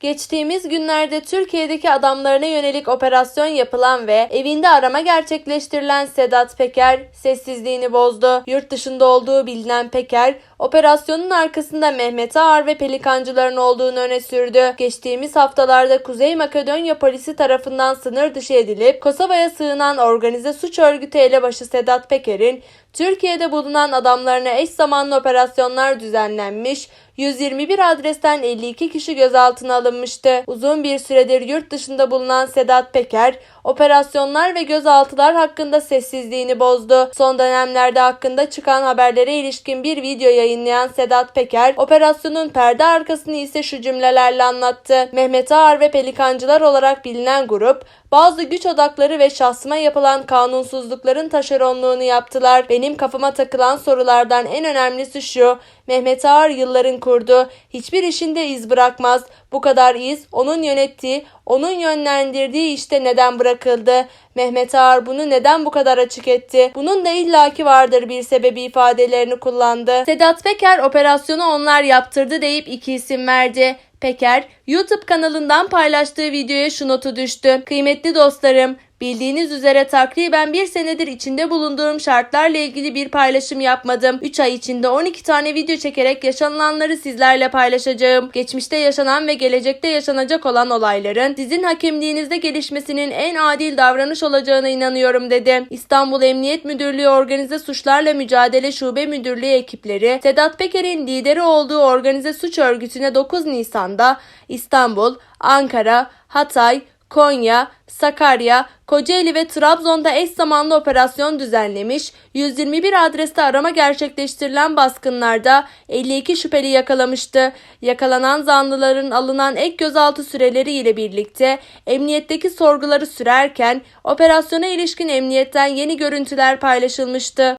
Geçtiğimiz günlerde Türkiye'deki adamlarına yönelik operasyon yapılan ve evinde arama gerçekleştirilen Sedat Peker sessizliğini bozdu. Yurt dışında olduğu bilinen Peker, operasyonun arkasında Mehmet Ağar ve pelikancıların olduğunu öne sürdü. Geçtiğimiz haftalarda Kuzey Makedonya polisi tarafından sınır dışı edilip Kosova'ya sığınan organize suç örgütü elebaşı Sedat Peker'in Türkiye'de bulunan adamlarına eş zamanlı operasyonlar düzenlenmiş, 121 adresten 52 kişi gözaltına alınmıştı. Uzun bir süredir yurt dışında bulunan Sedat Peker, operasyonlar ve gözaltılar hakkında sessizliğini bozdu. Son dönemlerde hakkında çıkan haberlere ilişkin bir video yayınlayan Sedat Peker, operasyonun perde arkasını ise şu cümlelerle anlattı. Mehmet Ağar ve Pelikancılar olarak bilinen grup, bazı güç odakları ve şahsıma yapılan kanunsuzlukların taşeronluğunu yaptılar. Benim kafama takılan sorulardan en önemlisi şu. Mehmet Ağar yılların kurdu. Hiçbir işinde iz bırakmaz. Bu kadar iz onun yönettiği, onun yönlendirdiği işte neden bırakıldı? Mehmet Ağar bunu neden bu kadar açık etti? Bunun da illaki vardır bir sebebi ifadelerini kullandı. Sedat Peker operasyonu onlar yaptırdı deyip iki isim verdi. Peker, YouTube kanalından paylaştığı videoya şu notu düştü. Kıymetli dostlarım, Bildiğiniz üzere takriben bir senedir içinde bulunduğum şartlarla ilgili bir paylaşım yapmadım. 3 ay içinde 12 tane video çekerek yaşanılanları sizlerle paylaşacağım. Geçmişte yaşanan ve gelecekte yaşanacak olan olayların sizin hakemliğinizde gelişmesinin en adil davranış olacağına inanıyorum dedi. İstanbul Emniyet Müdürlüğü Organize Suçlarla Mücadele Şube Müdürlüğü ekipleri Sedat Peker'in lideri olduğu organize suç örgütüne 9 Nisan'da İstanbul, Ankara, Hatay, Konya, Sakarya, Kocaeli ve Trabzon'da eş zamanlı operasyon düzenlemiş, 121 adreste arama gerçekleştirilen baskınlarda 52 şüpheli yakalamıştı. Yakalanan zanlıların alınan ek gözaltı süreleri ile birlikte emniyetteki sorguları sürerken operasyona ilişkin emniyetten yeni görüntüler paylaşılmıştı.